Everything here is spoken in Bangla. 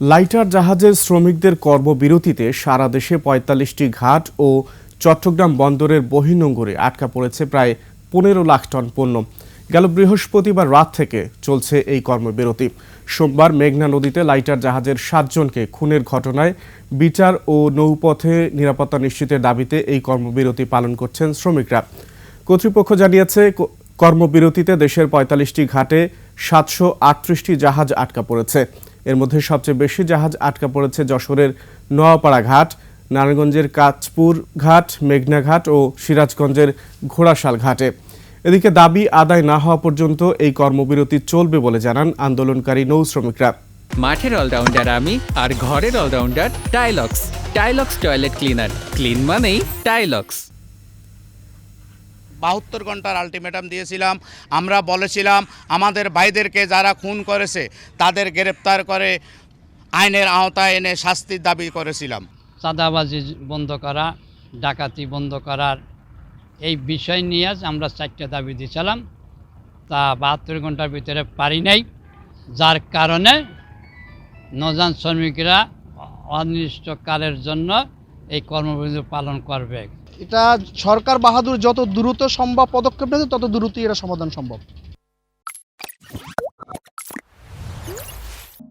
লাইটার জাহাজের শ্রমিকদের কর্মবিরতিতে সারা দেশে পঁয়তাল্লিশটি ঘাট ও চট্টগ্রাম বন্দরের বহির্নোঙরে আটকা পড়েছে প্রায় পনেরো লাখ টন পণ্য। গেল বৃহস্পতিবার রাত থেকে চলছে এই কর্মবিরতি। সোমবার মেঘনা নদীতে লাইটার জাহাজের সাতজনকে খুনের ঘটনায় বিচার ও নৌপথে নিরাপত্তা নিশ্চিতের দাবিতে এই কর্মবিরতি পালন করছেন শ্রমিকরা। কর্তৃপক্ষ জানিয়েছে কর্মবিরতিতে দেশের পঁয়তাল্লিশটি ঘাটে সাতশো আটত্রিশটি জাহাজ আটকা পড়েছে। এর মধ্যে সবচেয়ে বেশি জাহাজ আটকা পড়েছে যশোরের নোয়াপাড়া ঘাট, নারায়ণগঞ্জের কাঁচপুর ঘাট, মেঘনা ঘাট ও সিরাজগঞ্জের ঘোড়াশাল ঘাটে। এদিকে দাবি আদায় না হওয়া পর্যন্ত এই কর্মবিরতি চলবে বলে জানান আন্দোলনকারী নৌ শ্রমিকরা মাঠের অলরাউন্ডার আমি আর ঘরের allrounder Tilex. Tilex toilet cleaner. Clean মানেই টাইলক্স। বাহাত্তর ঘণ্টার আলটিমেটাম দিয়েছিলাম। আমরা বলেছিলাম, আমাদের ভাইদেরকে যারা খুন করেছে, তাদের গ্রেপ্তার করে আইনের আওতায় এনে শাস্তির দাবি করেছিলাম। চাঁদাবাজি বন্ধ করা, ডাকাতি বন্ধ করার এই বিষয় নিয়ে আমরা চারটে দাবি দিয়েছিলাম। তা বাহাত্তর ঘণ্টার ভিতরে পারি নাই। যার কারণে নজান শ্রমিকরা অনির্দিষ্টকালের জন্য এই কর্মবিরতি পালন করবে। এটা সরকার বাহাদুর যত দ্রুত সম্ভব পদক্ষেপ নেবে তত দ্রুতই এটা সমাধান সম্ভব।